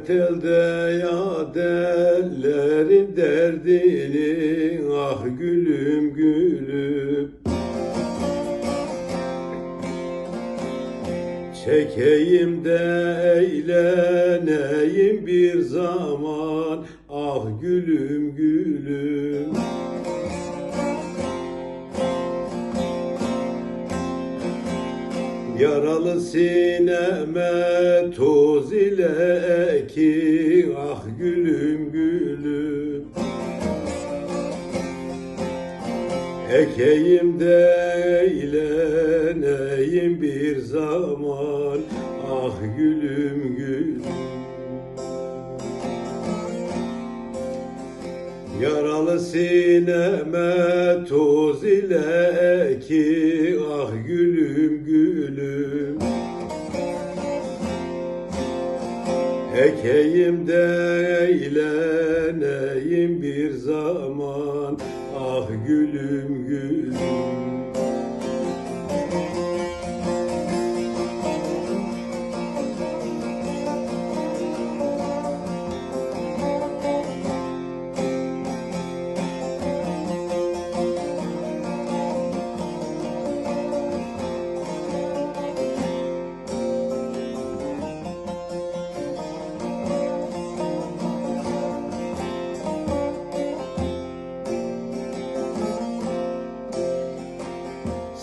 Gurbet elde ya derlerin derdini ah gülüm gülüm. Çekeyim de eğleneyim bir zaman ah gülüm gülüm Yaralı sineme toz ile ekin ah gülüm gülüm. Ekeyim de eğleneyim bir zaman ah gülüm gülüm. Yaralı sineme toz ile ki Ekeyim de eğleneyim bir zaman. Ah gülüm gülüm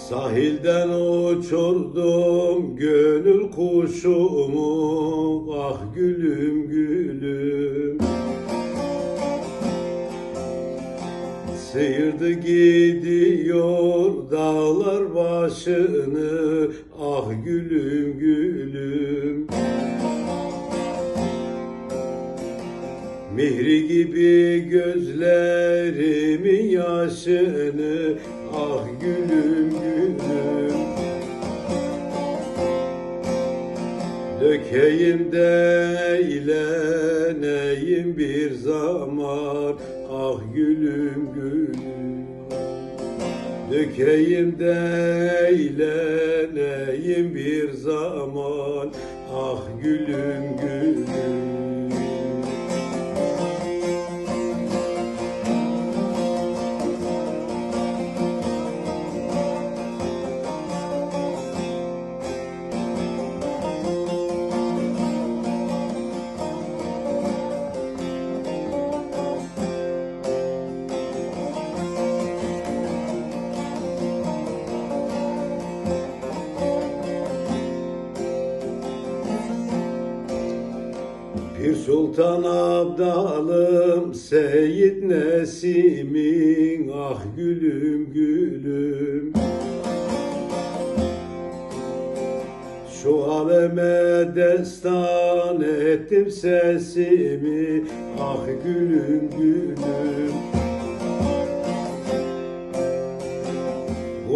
Sahilden uçurdum gönül kuşumu ah gülüm gülüm. Sıyırdı gidiyor dağlar başını ah gülüm gülüm Mihri gibi gözlerimin yaşını ah gülüm gülüm. Dökeyim de eğleneyim bir zaman ah gülüm gülüm. Dökeyim de eğleneyim bir zaman ah gülüm gülüm Bir sultan abdalım Seyit Nesim'in ah gülüm gülüm. Şu aleme destan ettim sesimi ah gülüm gülüm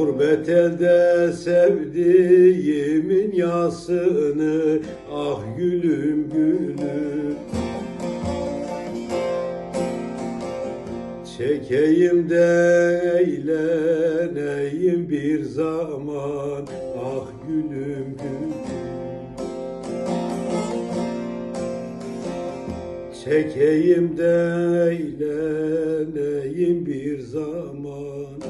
Gurbet elde sevdiğimin yasını ah gülüm gülüm. Çekeyim de eğleneyim bir zaman ah gülüm gülüm. Çekeyim de eğleneyim bir zaman